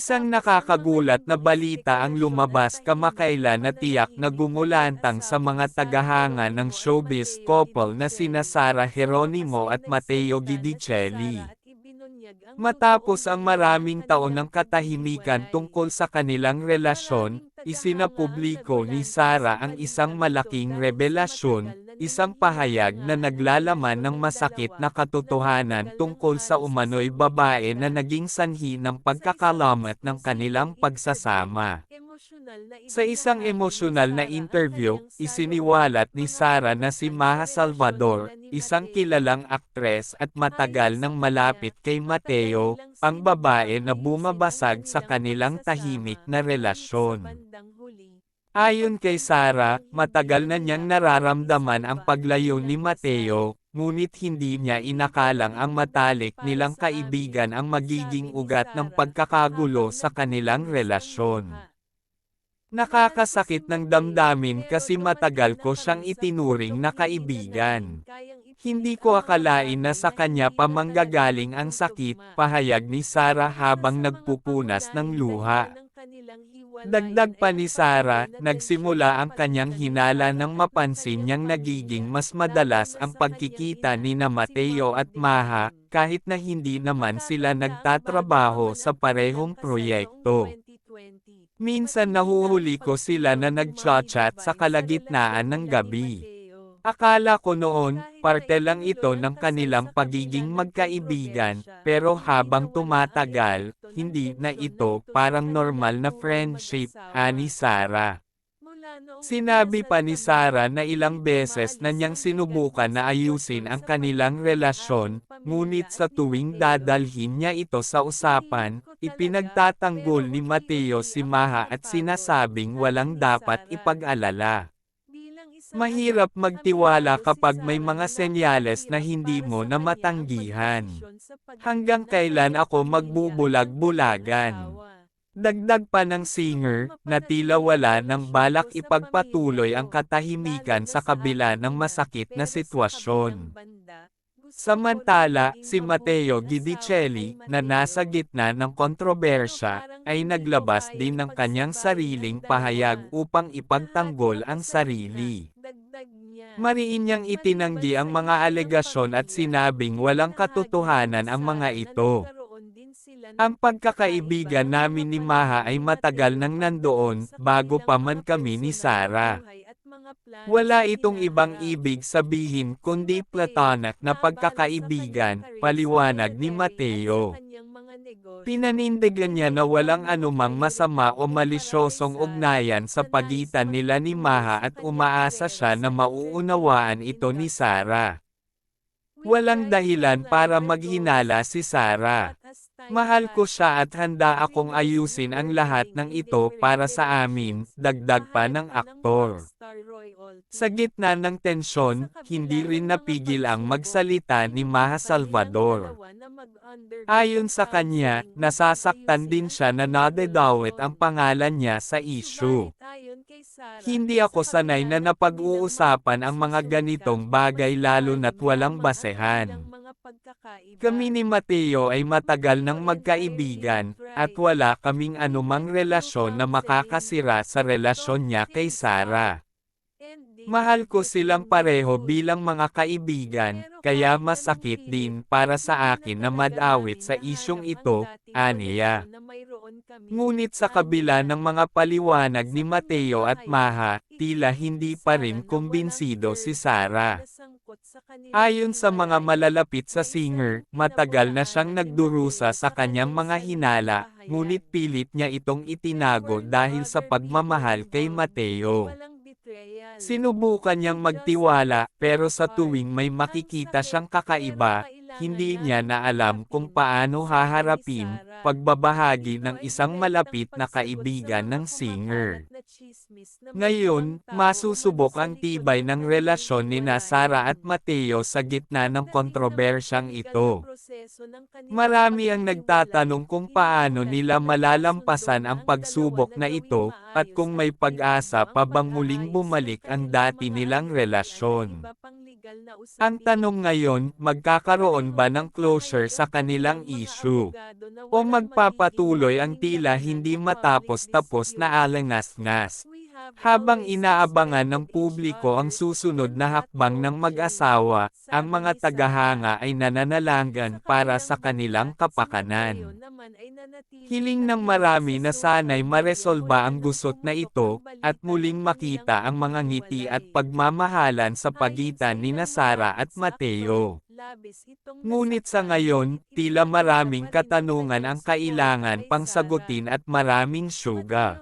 Isang nakakagulat na balita ang lumabas kamakailan na tiyak na gumulantang sa mga tagahanga ng showbiz couple na sina Sara Geronimo at Matteo Guidicelli. Matapos ang maraming taon ng katahimikan tungkol sa kanilang relasyon, isinapubliko ni Sara ang isang malaking revelasyon, isang pahayag na naglalaman ng masakit na katotohanan tungkol sa umano'y babae na naging sanhi ng pagkakalamat ng kanilang pagsasama. Sa isang emosyonal na interview, isiniwalat ni Sara na si Maha Salvador, isang kilalang aktres at matagal nang malapit kay Mateo, ang babae na bumabasag sa kanilang tahimik na relasyon. Ayon kay Sara, matagal na niyang nararamdaman ang paglayo ni Mateo, ngunit hindi niya inakalang ang matalik nilang kaibigan ang magiging ugat ng pagkakagulo sa kanilang relasyon. Nakakasakit ng damdamin kasi matagal ko siyang itinuring na kaibigan. Hindi ko akalain na sa kanya pa manggagaling ang sakit, pahayag ni Sara habang nagpupunas ng luha. Dagdag pa ni Sara, nagsimula ang kanyang hinala nang mapansin niyang nagiging mas madalas ang pagkikita ni na Mateo at Maha, kahit na hindi naman sila nagtatrabaho sa parehong proyekto. Minsan nahuhuli ko sila na nagchat-chat sa kalagitnaan ng gabi. Akala ko noon, parte lang ito ng kanilang pagiging magkaibigan, pero habang tumatagal, hindi na ito parang normal na friendship, ani Sara. Sinabi pa ni Sara na ilang beses na niyang sinubukan na ayusin ang kanilang relasyon, ngunit sa tuwing dadalhin niya ito sa usapan, ipinagtatanggol ni Mateo si Maha at sinasabing walang dapat ipag-alala. Mahirap magtiwala kapag may mga senyales na hindi mo na matanggihan. Hanggang kailan ako magbubulag-bulagan? Dagdag pa ng singer, na tila wala ng balak ipagpatuloy ang katahimikan sa kabila ng masakit na sitwasyon. Samantala, si Matteo Guidicelli, na nasa gitna ng kontrobersya, ay naglabas din ng kanyang sariling pahayag upang ipagtanggol ang sarili. Mariin niyang itinanggi ang mga alegasyon at sinabing walang katotohanan ang mga ito. Ang pagkakaibigan namin ni Maha ay matagal nang nandoon, bago pa man kami ni Sara. Wala itong ibang ibig sabihin kundi platonic na pagkakaibigan, paliwanag ni Mateo. Pinanindigan niya na walang anumang masama o malisyosong ugnayan sa pagitan nila ni Maha at umaasa siya na mauunawaan ito ni Sara. Walang dahilan para maghinala si Sara. Mahal ko siya at handa akong ayusin ang lahat ng ito para sa amin, dagdag pa ng aktor. Sa gitna ng tensyon, hindi rin napigil ang magsalita ni Maha Salvador. Ayon sa kanya, nasasaktan din siya na nadedawit ang pangalan niya sa issue. Hindi ako sanay na napag-uusapan ang mga ganitong bagay lalo na't walang basehan. Kami ni Mateo ay matagal nang magkaibigan, at wala kaming anumang relasyon na makakasira sa relasyon niya kay Sara. Mahal ko silang pareho bilang mga kaibigan, kaya masakit din para sa akin na madawit sa isyong ito, aniya. Ngunit sa kabila ng mga paliwanag ni Mateo at Maha, tila hindi pa rin kumbinsido si Sara. Ayon sa mga malalapit sa singer, matagal na siyang nagdurusa sa kanyang mga hinala, ngunit pilit niya itong itinago dahil sa pagmamahal kay Mateo. Sinubukan niyang magtiwala, pero sa tuwing may makikita siyang kakaiba, hindi niya na alam kung paano haharapin, pagbabahagi ng isang malapit na kaibigan ng singer. Ngayon, masusubok ang tibay ng relasyon ni Sara at Mateo sa gitna ng kontrobersyang ito. Marami ang nagtatanong kung paano nila malalampasan ang pagsubok na ito, at kung may pag-asa pa bang muling bumalik ang dati nilang relasyon. Ang tanong ngayon, magkakaroon ba ng closure sa kanilang issue? O magpapatuloy ang tila hindi matapos-tapos na alangas-ngas? Habang inaabangan ng publiko ang susunod na hakbang ng mag-asawa, ang mga tagahanga ay nananalangan para sa kanilang kapakanan. Hiling ng marami na sana'y maresolba ang gusot na ito, at muling makita ang mga ngiti at pagmamahalan sa pagitan ni Sara at Mateo. Ngunit sa ngayon, tila maraming katanungan ang kailangan pang sagutin at maraming syuga.